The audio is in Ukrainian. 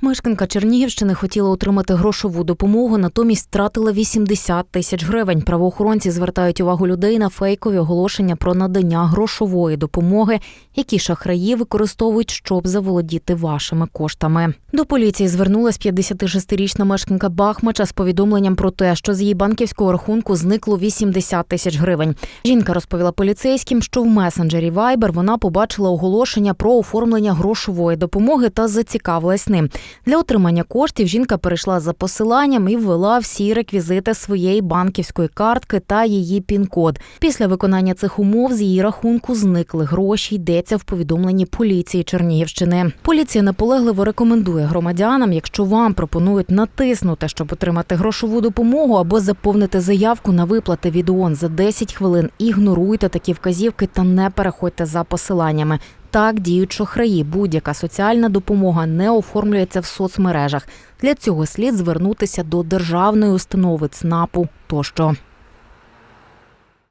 Мешканка Чернігівщини хотіла отримати грошову допомогу, натомість втратила 80 тисяч гривень. Правоохоронці звертають увагу людей на фейкові оголошення про надання грошової допомоги, які шахраї використовують, щоб заволодіти вашими коштами. До поліції звернулась 56-річна мешканка Бахмача з повідомленням про те, що з її банківського рахунку зникло 80 тисяч гривень. Жінка розповіла поліцейським, що в месенджері Viber вона побачила оголошення про оформлення грошової допомоги та зацікавилась ним. Для отримання коштів жінка перейшла за посиланням і ввела всі реквізити своєї банківської картки та її пін-код. Після виконання цих умов з її рахунку зникли гроші. Йдеться в повідомленні поліції Чернігівщини. Поліція наполегливо рекомендує громадянам, якщо вам пропонують натиснути, щоб отримати грошову допомогу або заповнити заявку на виплати від ООН за 10 хвилин. Ігноруйте такі вказівки та не переходьте за посиланнями. Так діють шахраї. Будь-яка соціальна допомога не оформлюється в соцмережах. Для цього слід звернутися до державної установи ЦНАПу тощо.